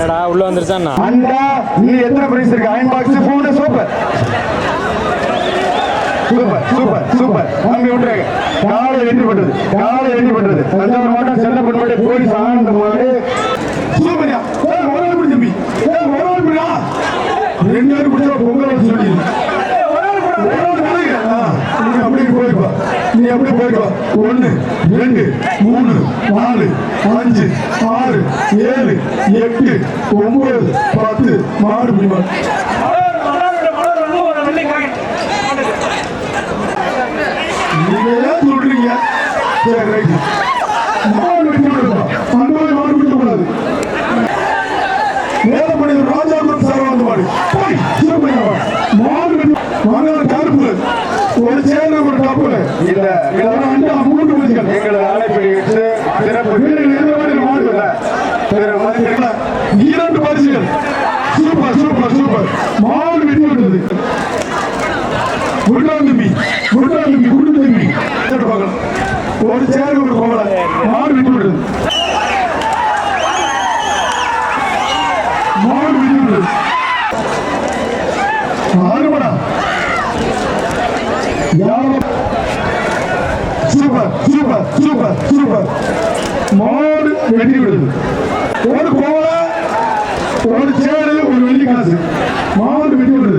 என்னடா உள்ள வந்துருச்சாண்ணா? அண்டா நீ எத்தனை பிரைஸ் இருக்கு? அயன் பாக்ஸ் பூண்டு சூப்பர் சூப்பர் சூப்பர் சூப்பர் அங்க விட்டுருங்க காலை வெற்றி பண்றது. காலை வெற்றி பண்றது. தஞ்சாவூர் மாவட்டம் செல்லப்பட்டு போலீஸ் ஆனந்த மாடு. சூப்பரியா. ஒரு ஆள் தம்பி. ஒரு ஆள் பிடிடா. ரெண்டு பேரும் பிடிச்சா பொங்கல் வச்சு சொல்லி நீ போய்க்கோ நீ அப்படியே போய்க்கோ ஒன்னு ரெண்டு மூணு நாலு அஞ்சு ஆறு ஏழு எட்டு ஒன்பது பத்து மாடு பிடிமா. நீங்க சொல்றீங்க சரி ரைட் மாடு அந்த மாதிரி மாடு வெட்ட கூடாது. வேதமணி ராஜாபுரம் சரவண மாடு. போய் சிவமையா மாடு மகன் கருப்பு. ஒரு சேன ஒரு கப்பல் இல்ல மூன்று மதிகள் எங்களை அழைப்பு ஏற்று சிறப்பு. வீரர்கள் ஒரு சேர் ஒரு போகல மாடு விட்டு விடுது. மாடு விட்டு விடுது. ஆறுபடா சூப்பர் சூப்பர் சூப்பர் சூப்பர் மாடு வெட்டி விடுது. ஒரு கோவல ஒரு சேரு ஒரு வெள்ளி காசு மாடு வெட்டி விடுது.